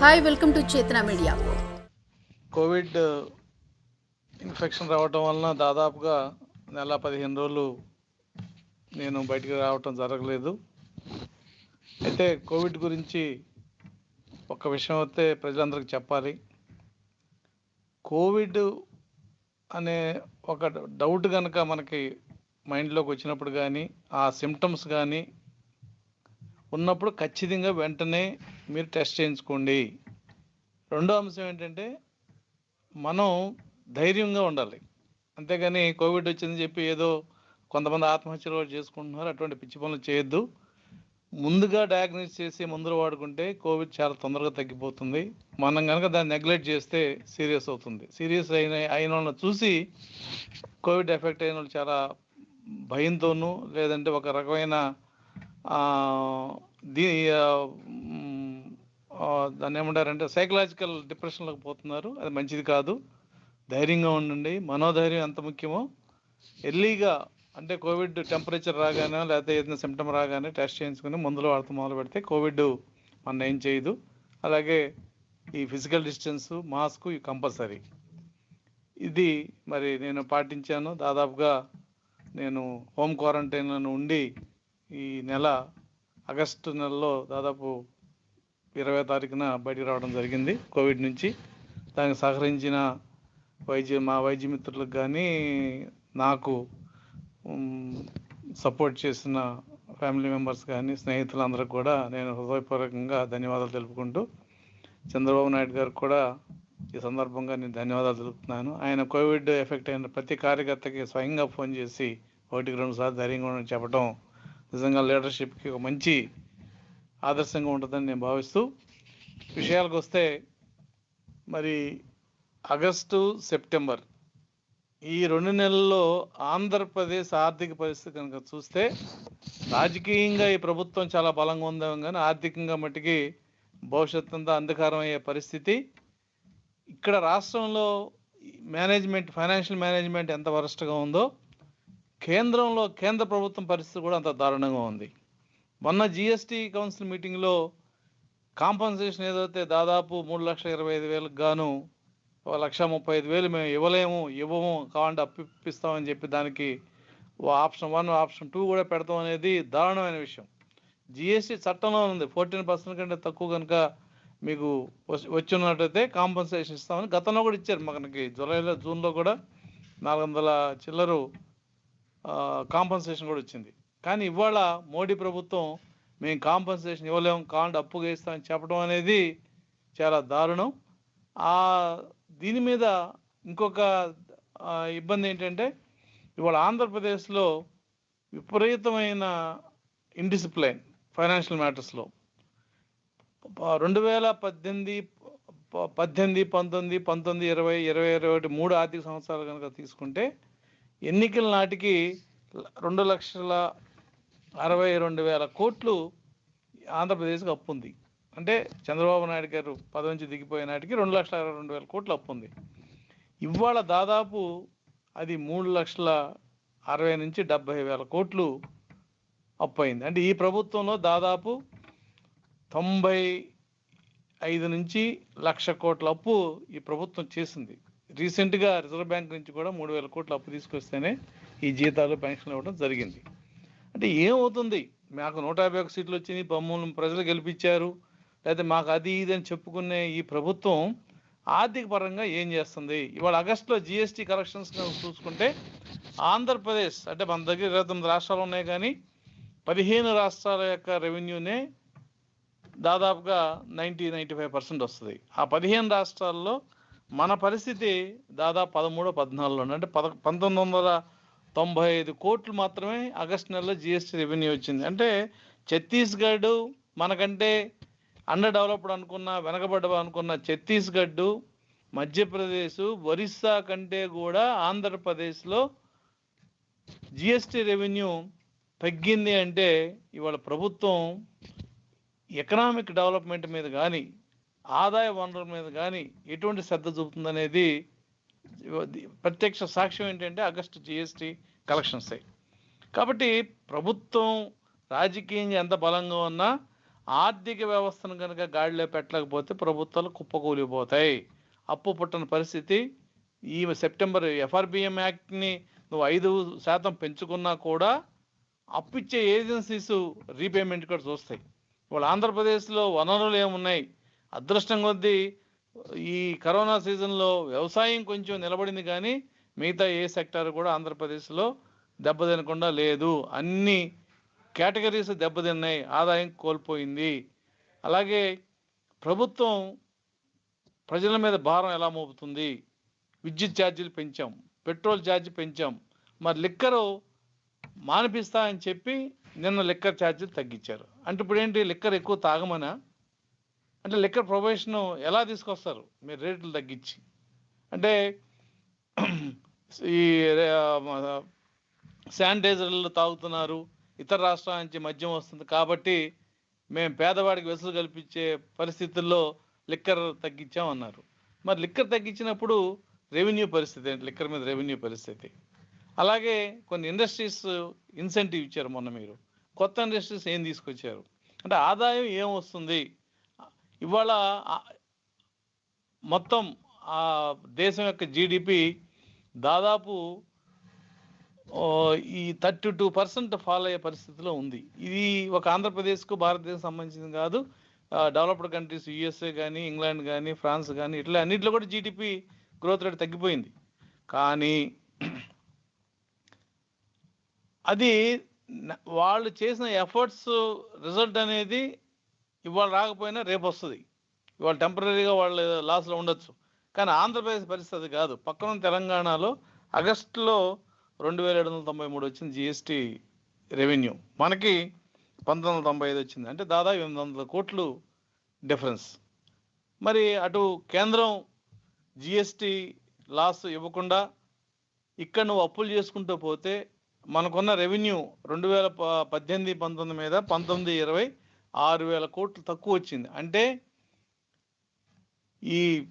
Hi welcome to Chetana media. Covid infection రావటం వలన దాదాపుగా నెల పదిహేను రోజులు నేను బయటికి రావటం జరగలేదు. అయితే కోవిడ్ గురించి ఒక విషయం అయితే ప్రజలందరికీ చెప్పాలి. కోవిడ్ అనే ఒక డౌట్ కనుక మనకి మైండ్లోకి వచ్చినప్పుడు కానీ ఆ సిమ్టమ్స్ కానీ ఉన్నప్పుడు ఖచ్చితంగా వెంటనే మీరు టెస్ట్ చేయించుకోండి. రెండో అంశం ఏంటంటే మనం ధైర్యంగా ఉండాలి. అంతేగాని కోవిడ్ వచ్చిందని చెప్పి ఏదో కొంతమంది ఆత్మహత్యలు కూడా చేసుకుంటున్నారు. అటువంటి పిచ్చి పనులు చేయొద్దు. ముందుగా డయాగ్నోస్ చేసి మందులు వాడుకుంటే కోవిడ్ చాలా తొందరగా తగ్గిపోతుంది. మనం కనుక దాన్ని నెగ్లెక్ట్ చేస్తే సీరియస్ అవుతుంది. సీరియస్ అయిన అయిన వాళ్ళని చూసి కోవిడ్ ఎఫెక్ట్ అయిన వాళ్ళు చాలా భయంతోనూ లేదంటే ఒక రకమైన దీ దాన్ని ఏమంటారంటే సైకలాజికల్ డిప్రెషన్లోకి పోతున్నారు. అది మంచిది కాదు. ధైర్యంగా ఉండండి. మనోధైర్యం ఎంత ముఖ్యమో. ఎర్లీగా అంటే కోవిడ్ టెంపరేచర్ రాగానే లేకపోతే ఏదైనా సిమ్టమ్ రాగానే టెస్ట్ చేయించుకుని మందులు వాడుతూ మొదలు పెడితే కోవిడ్ మన ఏం చేయదు. అలాగే ఈ ఫిజికల్ డిస్టెన్స్ మాస్క్ ఇవి కంపల్సరీ ఇది మరి నేను పాటించాను. దాదాపుగా నేను హోమ్ క్వారంటైన్లో ఉండి ఈ నెల ఆగస్టు నెలలో దాదాపు ఇరవై తారీఖున బయటికి రావడం జరిగింది. కోవిడ్ నుంచి దానికి సహకరించిన వైద్య మా వైద్య మిత్రులకు కానీ నాకు సపోర్ట్ చేసిన ఫ్యామిలీ మెంబర్స్ కానీ స్నేహితులందరికీ కూడా నేను హృదయపూర్వకంగా ధన్యవాదాలు తెలుపుకుంటూ చంద్రబాబు నాయుడు గారికి కూడా ఈ సందర్భంగా నేను ధన్యవాదాలు తెలుపుతున్నాను. ఆయన కోవిడ్ ఎఫెక్ట్ అయిన ప్రతి కార్యకర్తకి స్వయంగా ఫోన్ చేసి ఒకటికి రెండు సార్లు ధైర్యంగా ఉండని చెప్పడం నిజంగా లీడర్షిప్కి ఒక మంచి ఆదర్శంగా ఉంటుందని నేను భావిస్తూ విషయాలకు వస్తే మరి ఆగస్టు సెప్టెంబర్ ఈ రెండు నెలల్లో ఆంధ్రప్రదేశ్ ఆర్థిక పరిస్థితి కనుక చూస్తే రాజకీయంగా ఈ ప్రభుత్వం చాలా బలంగా ఉందేమో కానీ ఆర్థికంగా మట్టికి భవిష్యత్తు అంతా అంధకారం అయ్యే పరిస్థితి. ఇక్కడ రాష్ట్రంలో మేనేజ్మెంట్ ఫైనాన్షియల్ మేనేజ్మెంట్ ఎంత వరస్ట్గా ఉందో కేంద్రంలో కేంద్ర ప్రభుత్వం పరిస్థితి కూడా అంత దారుణంగా ఉంది. మొన్న జిఎస్టీ కౌన్సిల్ మీటింగ్లో కాంపన్సేషన్ ఏదైతే దాదాపు మూడు లక్షల ఇరవై ఐదు వేలకు గాను ఒక లక్ష ముప్పై ఐదు వేలు మేము ఇవ్వలేము ఇవ్వము కావాలంటే అప్పిస్తామని చెప్పి దానికి ఆప్షన్ వన్ ఆప్షన్ టూ కూడా పెడతాం అనేది దారుణమైన విషయం. జిఎస్టీ చట్టంలో ఉంది ఫోర్టీన్ పర్సెంట్ కంటే తక్కువ కనుక మీకు వచ్- వచ్చి ఉన్నట్టయితే కాంపన్సేషన్ ఇస్తామని గతంలో కూడా ఇచ్చారు. మనకి జూలైలో జూన్లో కూడా నాలుగు వందల చిల్లరు కాంపన్సేషన్ కూడా వచ్చింది. కానీ ఇవాళ మోడీ ప్రభుత్వం మేము కాంపన్సేషన్ ఇవ్వలేము కాండ్ అప్పుగా ఇస్తామని చెప్పడం అనేది చాలా దారుణం. ఆ దీని మీద ఇంకొక ఇబ్బంది ఏంటంటే ఇవాళ ఆంధ్రప్రదేశ్లో విపరీతమైన ఇండిసిప్లైన్ ఫైనాన్షియల్ మ్యాటర్స్లో రెండు వేల పద్దెనిమిది పద్దెనిమిది పంతొమ్మిది పంతొమ్మిది ఇరవై ఇరవై ఇరవై ఒకటి మూడు ఆర్థిక సంవత్సరాలు కనుక తీసుకుంటే ఎన్నికల నాటికి రెండు లక్షల అరవై రెండు వేల కోట్లు ఆంధ్రప్రదేశ్కి అప్పు ఉంది అంటే చంద్రబాబు నాయుడు గారు పదవి నుంచి దిగిపోయే నాటికి రెండు లక్షల అరవై రెండు వేల కోట్లు అప్పు ఉంది ఇవాళ దాదాపు అది మూడు లక్షల అరవై నుంచి డెబ్బై వేల కోట్లు అప్పు అయింది అంటే ఈ ప్రభుత్వంలో దాదాపు తొంభై ఐదు నుంచి లక్ష కోట్ల అప్పు ఈ ప్రభుత్వం చేసింది. రీసెంట్గా రిజర్వ్ బ్యాంక్ నుంచి కూడా మూడు వేల కోట్ల అప్పు తీసుకొస్తేనే ఈ జీతాలు పెన్షన్లు ఇవ్వడం జరిగింది. అంటే ఏమవుతుంది? మాకు నూట యాభై ఒక సీట్లు వచ్చినాయి బొమ్మలు ప్రజలు గెలిపించారు లేకపోతే మాకు అది ఇది అని చెప్పుకునే ఈ ప్రభుత్వం ఆర్థిక పరంగా ఏం చేస్తుంది? ఇవాళ ఆగస్టులో జిఎస్టీ కలెక్షన్స్ చూసుకుంటే ఆంధ్రప్రదేశ్ అంటే మన దగ్గర ఇరవై తొమ్మిది రాష్ట్రాలు ఉన్నాయి కానీ పదిహేను రాష్ట్రాల యొక్క రెవెన్యూనే దాదాపుగా నైంటీ నైంటీ ఫైవ్ పర్సెంట్ వస్తుంది. ఆ పదిహేను రాష్ట్రాల్లో మన పరిస్థితి దాదాపు పదమూడు పద్నాలుగులో ఉంది. అంటే పద పంతొమ్మిది వందల తొంభై ఐదు కోట్లు మాత్రమే ఆగస్టు నెలలో జిఎస్టీ రెవెన్యూ వచ్చింది. అంటే ఛత్తీస్గఢ్ మనకంటే అండర్ డెవలప్డ్ అనుకున్న వెనకబడ్డ అనుకున్న ఛత్తీస్గఢ్ మధ్యప్రదేశ్ ఒరిస్సా కంటే కూడా ఆంధ్రప్రదేశ్లో జిఎస్టీ రెవెన్యూ తగ్గింది అంటే ఇవాళ ప్రభుత్వం ఎకనామిక్ డెవలప్మెంట్ మీద కానీ ఆదాయ వనరుల మీద కానీ ఎటువంటి శ్రద్ధ చూపుతుందనేది ప్రత్యక్ష సాక్ష్యం ఏంటంటే ఆగస్టు జిఎస్టీ కలెక్షన్సే. కాబట్టి ప్రభుత్వం రాజకీయం ఎంత బలంగా ఉన్నా ఆర్థిక వ్యవస్థను కనుక గాడిలో పెట్టలేకపోతే ప్రభుత్వాలు కుప్పకూలిపోతాయి. అప్పు పుట్టని పరిస్థితి. ఈ సెప్టెంబర్ ఎఫ్ఆర్బిఎం యాక్ట్ని నువ్వు ఐదు శాతం పెంచుకున్నా కూడా అప్పిచ్చే ఏజెన్సీస్ రీపేమెంట్ కూడా చూస్తాయి. ఇప్పుడు ఆంధ్రప్రదేశ్లో వనరులు ఏమున్నాయి? అదృష్టం కొద్దీ ఈ కరోనా సీజన్లో వ్యవసాయం కొంచెం నిలబడింది కానీ మిగతా ఏ సెక్టార్ కూడా ఆంధ్రప్రదేశ్లో దెబ్బతినకుండా లేదు. అన్ని కేటగిరీస్ దెబ్బతిన్నాయి. ఆదాయం కోల్పోయింది. అలాగే ప్రభుత్వం ప్రజల మీద భారం ఎలా మోపుతుంది? విద్యుత్ ఛార్జీలు పెంచాం. పెట్రోల్ ఛార్జీ పెంచాం. మరి లిక్కరు మానిపిస్తా అని చెప్పి నిన్న లిక్కర్ ఛార్జీలు తగ్గించారు. అంటే ఇప్పుడు ఏంటి? లిక్కర్ ఎక్కువ తాగమనా? అంటే లిక్కర్ ప్రొబేషన్ ఎలా తీసుకొస్తారు? మీరు రేట్లు తగ్గించి. అంటే ఈ శానిటైజర్లు తాగుతున్నారు ఇతర రాష్ట్రాల నుంచి మద్యం వస్తుంది కాబట్టి మేము పేదవాడికి వెసులు కల్పించే పరిస్థితుల్లో లిక్కర్ తగ్గించామన్నారు. మరి లిక్కర్ తగ్గించినప్పుడు రెవెన్యూ పరిస్థితి ఏంటి? లిక్కర్ మీద రెవెన్యూ పరిస్థితి. అలాగే కొన్ని ఇండస్ట్రీస్ ఇన్సెంటివ్ ఇచ్చారు మొన్న మీరు. కొత్త ఇండస్ట్రీస్ ఏం తీసుకొచ్చారు? అంటే ఆదాయం ఏం వస్తుంది? ఇవాళ మొత్తం ఆ దేశం యొక్క జీడిపి దాదాపు ఈ థర్టీ టూ పర్సెంట్ ఫాల్ అయ్యే పరిస్థితిలో ఉంది. ఇది ఒక ఆంధ్రప్రదేశ్కు భారతదేశం సంబంధించింది కాదు. డెవలప్డ్ కంట్రీస్ యుఎస్ఏ కానీ ఇంగ్లాండ్ కానీ ఫ్రాన్స్ కానీ ఇట్లా అన్నింటిలో కూడా జీడిపి గ్రోత్ రేట్ తగ్గిపోయింది. కానీ అది వాళ్ళు చేసిన ఎఫర్ట్స్ రిజల్ట్ అనేది ఇవాళ రాకపోయినా రేపు వస్తుంది ఇవాళ టెంపరీగా వాళ్ళు లాస్లో ఉండొచ్చు. కానీ ఆంధ్రప్రదేశ్ పరిస్థితి కాదు. పక్కన తెలంగాణలో ఆగస్టులో రెండు వేల ఏడు వందల తొంభై మూడు వచ్చింది జిఎస్టీ రెవెన్యూ. మనకి పంతొమ్మిది వందల తొంభై ఐదు వచ్చింది. అంటే దాదాపు ఎనిమిది వందల కోట్లు డిఫరెన్స్. మరి అటు కేంద్రం జిఎస్టీ లాస్ ఇవ్వకుండా ఇక్కడ నువ్వు అప్పులు చేసుకుంటూ పోతే మనకున్న రెవెన్యూ రెండు వేల ప- పద్దెనిమిది పంతొమ్మిది మీద పంతొమ్మిది ఇరవై ఆరు వేల కోట్లు తక్కువ వచ్చింది. అంటే ఈ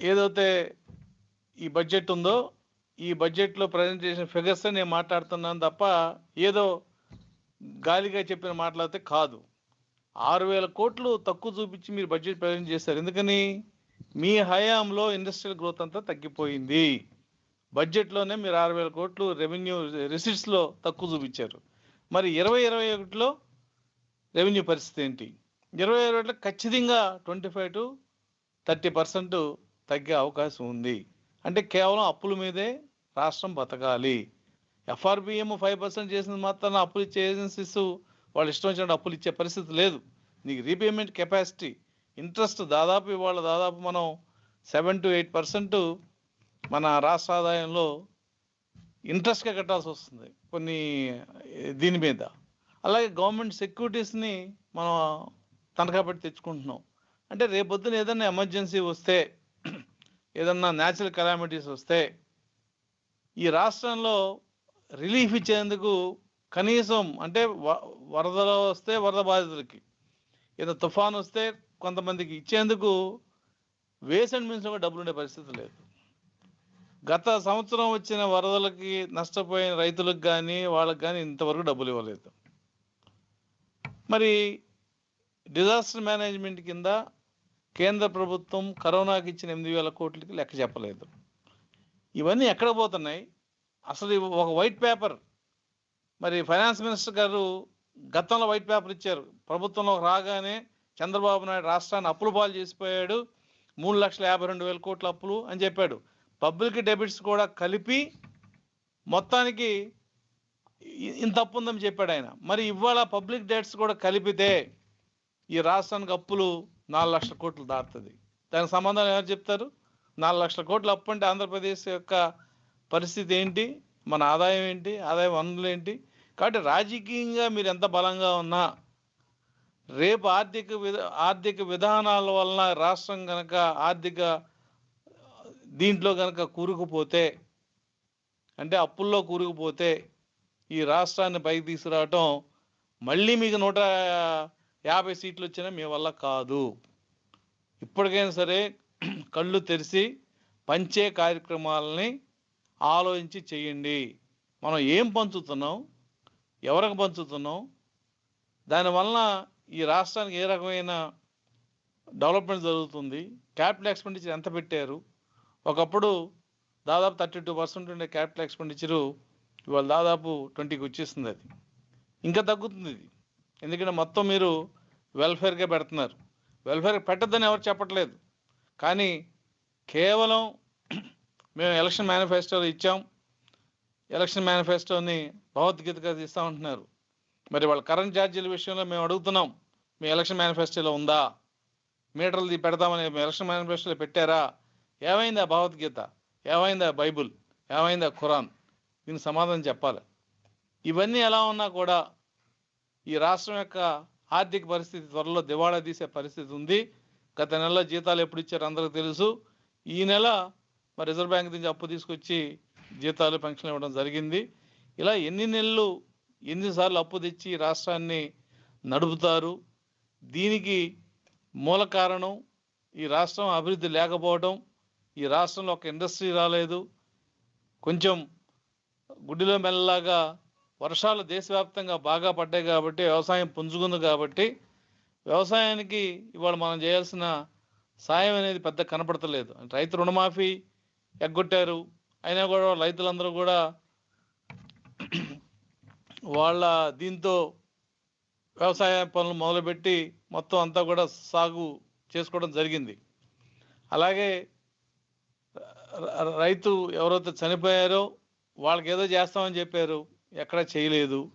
ఏదైతే ఈ బడ్జెట్ ఉందో ఈ బడ్జెట్లో ప్రజెంటేషన్ ఫిగర్స్ నేను మాట్లాడుతున్నాను తప్ప ఏదో గాలిగా చెప్పిన మాట్లాడితే కాదు. ఆరు వేల కోట్లు తక్కువ చూపించి మీరు బడ్జెట్ ప్రజెంట్ చేశారు. ఎందుకని? మీ హయాంలో ఇండస్ట్రియల్ గ్రోత్ అంతా తగ్గిపోయింది. బడ్జెట్లోనే మీరు ఆరు వేల కోట్లు రెవెన్యూ రిసిట్స్లో తక్కువ చూపించారు. మరి ఇరవై ఇరవై ఒకటిలో రెవెన్యూ పరిస్థితి ఏంటి? ఇరవై ఇరవై ఖచ్చితంగా twenty five to thirty percent తగ్గే అవకాశం ఉంది. అంటే కేవలం అప్పుల మీదే రాష్ట్రం బతకాలి. ఎఫ్ఆర్బిఎం ఫైవ్ పర్సెంట్ చేసిన మాత్రాన అప్పులు ఇచ్చే ఏజెన్సీస్ వాళ్ళు ఇష్టం వచ్చినట్టు అప్పులు ఇచ్చే పరిస్థితి లేదు. నీకు రీపేమెంట్ కెపాసిటీ ఇంట్రెస్ట్ దాదాపు ఇవాళ దాదాపు మనం సెవెన్ టు ఎయిట్ పర్సెంట్ మన రాష్ట్ర ఆదాయంలో ఇంట్రెస్ట్గా కట్టాల్సి వస్తుంది. కొన్ని దీని మీద. అలాగే గవర్నమెంట్ సెక్యూరిటీస్ని మనం తనఖా పెట్టి తెచ్చుకుంటున్నాం. అంటే రేపొద్దున ఏదైనా ఎమర్జెన్సీ వస్తే ఏదన్నా న్యాచురల్ కెలామిటీస్ వస్తే ఈ రాష్ట్రంలో రిలీఫ్ ఇచ్చేందుకు కనీసం అంటే వ- వరదలు వస్తే వరద బాధితులకి ఏదో తుఫాన్ వస్తే కొంతమందికి ఇచ్చేందుకు వేస్ అండ్ కూడా డబ్బులు ఉండే పరిస్థితి లేదు. గత సంవత్సరం వచ్చిన వరదలకి నష్టపోయిన రైతులకు కానీ వాళ్ళకి కానీ ఇంతవరకు డబ్బులు ఇవ్వలేదు. మరి డిజాస్టర్ మేనేజ్మెంట్ కింద కేంద్ర ప్రభుత్వం కరోనాకి ఇచ్చిన ఎనిమిది వేల కోట్లకి లెక్క చెప్పలేదు. ఇవన్నీ ఎక్కడ పోతున్నాయి? అసలు ఒక వైట్ పేపర్. మరి ఫైనాన్స్ మినిస్టర్ గారు గతంలో వైట్ పేపర్ ఇచ్చారు. ప్రభుత్వంలో రాగానే చంద్రబాబు నాయుడు రాష్ట్రాన్ని అప్పులు పాలు చేసిపోయాడు. మూడు లక్షల యాభై రెండు వేల కోట్ల అప్పులు అని చెప్పాడు. పబ్లిక్ డెబిట్స్ కూడా కలిపి మొత్తానికి ఇంత అప్పు ఉందని చెప్పాడు ఆయన. మరి ఇవాళ పబ్లిక్ డెట్స్ కూడా కలిపితే ఈ రాష్ట్రానికి అప్పులు నాలుగు లక్షల కోట్లు దాటుతుంది. దానికి సంబంధం ఎవరు చెప్తారు? నాలుగు లక్షల కోట్లు అప్పు అంటే ఆంధ్రప్రదేశ్ యొక్క పరిస్థితి ఏంటి? మన ఆదాయం ఏంటి? ఆదాయ వనరులు ఏంటి? కాబట్టి రాజకీయంగా మీరు ఎంత బలంగా ఉన్నా రేపు ఆర్థిక విధ ఆర్థిక విధానాల వలన రాష్ట్రం కనుక ఆర్థిక దీంట్లో కనుక కూరుకుపోతే అంటే అప్పుల్లో కూరుకుపోతే ఈ రాష్ట్రాన్ని పైకి తీసుకురావటం మళ్ళీ మీకు నూట యాభై సీట్లు వచ్చినా మీ వల్ల కాదు. ఇప్పటికైనా సరే కళ్ళు తెరిచి పంచే కార్యక్రమాలని ఆలోచించి చేయండి. మనం ఏం పంచుతున్నాం? ఎవరికి పంచుతున్నాం? దానివలన ఈ రాష్ట్రానికి ఏ రకమైన డెవలప్మెంట్ జరుగుతుంది? క్యాపిటల్ ఎక్స్పెండిచర్ ఎంత పెట్టారు? ఒకప్పుడు దాదాపు థర్టీ టూ పర్సెంట్ ఉండే క్యాపిటల్ ఎక్స్పెండిచరు ఇవాళ దాదాపు ట్వంటీకి వచ్చేస్తుంది అది. ఇంకా తగ్గుతుంది ఇది. ఎందుకంటే మొత్తం మీరు వెల్ఫేర్గా పెడుతున్నారు. వెల్ఫేర్ పెట్టద్దని ఎవరు చెప్పట్లేదు. కానీ కేవలం మేము ఎలక్షన్ మేనిఫెస్టోలో ఇచ్చాం. ఎలక్షన్ మేనిఫెస్టోని భగవద్గీతగా తీస్తామంటున్నారు మరి వాళ్ళ కరెంట్ ఛార్జీల విషయంలో మేము అడుగుతున్నాం. మీ ఎలక్షన్ మేనిఫెస్టోలో ఉందా? మీటర్లు పెడతామని మీ ఎలక్షన్ మేనిఫెస్టోలో పెట్టారా? ఏమైందా భగవద్గీత? ఏమైందా బైబుల్? ఏమైందా ఖురాన్? దీనికి సమాధానం చెప్పాలి. ఇవన్నీ ఎలా ఉన్నా కూడా ఈ రాష్ట్రం యొక్క ఆర్థిక పరిస్థితి త్వరలో దివాళా తీసే పరిస్థితి ఉంది. గత నెలలో జీతాలు ఎప్పుడు ఇచ్చారో అందరికీ తెలుసు. ఈ నెల మరి రిజర్వ్ బ్యాంక్ నుంచి అప్పు తీసుకొచ్చి జీతాలు పెన్షన్లు ఇవ్వడం జరిగింది. ఇలా ఎన్ని నెలలు ఎన్నిసార్లు అప్పు తెచ్చి ఈ రాష్ట్రాన్ని నడుపుతారు? దీనికి మూల కారణం ఈ రాష్ట్రం అభివృద్ధి లేకపోవడం. ఈ రాష్ట్రంలో ఒక ఇండస్ట్రీ రాలేదు. కొంచెం గుడ్డిలో మెల్లలాగా వర్షాలు దేశవ్యాప్తంగా బాగా పడ్డాయి కాబట్టి వ్యవసాయం పుంజుకుంది కాబట్టి వ్యవసాయానికి ఇవాళ మనం చేయాల్సిన సాయం అనేది పెద్ద కనపడతలేదు. రైతు రుణమాఫీ ఎగ్గొట్టారు. అయినా కూడా రైతులందరూ కూడా వాళ్ళ దీంతో వ్యవసాయ పనులు మొదలుపెట్టి మొత్తం అంతా కూడా సాగు చేసుకోవడం జరిగింది. అలాగే రైతు ఎవరైతే చనిపోయారో వాళ్ళకి ఏదో చేస్తామని చెప్పారు. ఎక్కడ చేయలేదు.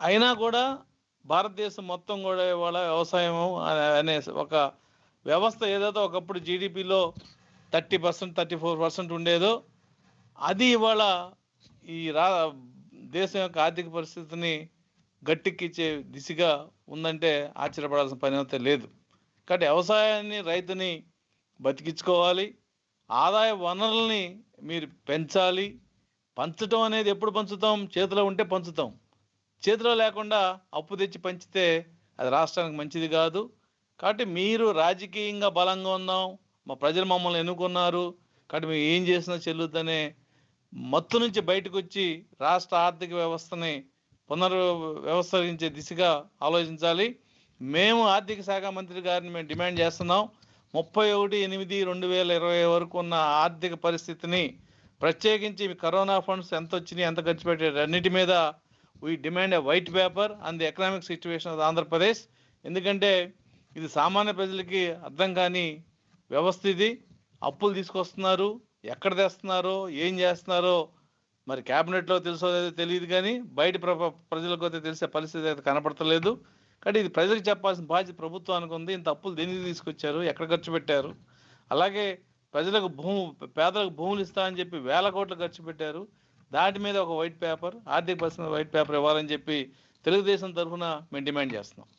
అయినా కూడా భారతదేశం మొత్తం కూడా ఇవాళ వ్యవసాయం అనే ఒక వ్యవస్థ ఏదైతే ఒకప్పుడు జీడిపిలో thirty percent thirty four percent ఉండేదో అది ఇవాళ ఈ రా దేశం యొక్క ఆర్థిక పరిస్థితిని గట్టెక్కిచ్చే దిశగా ఉందంటే ఆశ్చర్యపడాల్సిన పని అయితే లేదు. కాబట్టి వ్యవసాయాన్ని రైతుని బతికించుకోవాలి. ఆదాయ వనరుల్ని మీరు పెంచాలి. పంచటం అనేది ఎప్పుడు పంచుతాం? చేతిలో ఉంటే పంచుతాం. చేతిలో లేకుండా అప్పు తెచ్చి పంచితే అది రాష్ట్రానికి మంచిది కాదు. కాబట్టి మీరు రాజకీయంగా బలంగా ఉన్నాం. మా ప్రజలు మమ్మల్ని ఎన్నుకున్నారు. కాబట్టి మేము ఏం చేసినా చెల్లుద్దనే మత్తు నుంచి బయటకు వచ్చి రాష్ట్ర ఆర్థిక వ్యవస్థని పునర్వ్యవస్థరించే దిశగా ఆలోచించాలి. మేము ఆర్థిక శాఖ మంత్రి గారిని మేము డిమాండ్ చేస్తున్నాం. ముప్పై ఒకటి ఎనిమిది రెండు వేల ఇరవై వరకు ఉన్న ఆర్థిక పరిస్థితిని ప్రత్యేకించి మీ కరోనా ఫండ్స్ ఎంత వచ్చినాయి ఎంత ఖర్చు పెట్టారు అన్నిటి మీద we demand a white paper and the economic situation of Andhra Pradesh ఎందుకంటే ఇది సామాన్య ప్రజలకి అర్థం కాని వ్యవస్థ ఇది. అప్పులు తీసుకొస్తున్నారు ఎక్కడ తెస్తున్నారో ఏం చేస్తున్నారో మరి క్యాబినెట్లో తెలుసో లేదో తెలియదు కానీ బయట ప్ర- ప్రజలకు అయితే తెలిసే పరిస్థితి అయితే కనపడతలేదు. కానీ ఇది ప్రజలకు చెప్పాల్సిన బాధ్యత ప్రభుత్వానికి ఉంది. ఇంత అప్పులు దేనికి తీసుకొచ్చారు ఎక్కడ ఖర్చు పెట్టారు? అలాగే ప్రజలకు భూము పేదలకు భూములు ఇస్తా అని చెప్పి వేల కోట్లు ఖర్చు పెట్టారు. దాటి మీద ఒక వైట్ పేపర్ ఆర్థిక పరిస్థితి వైట్ పేపర్ ఇవ్వాలని చెప్పి తెలుగుదేశం తరఫున మేము డిమాండ్ చేస్తున్నాం.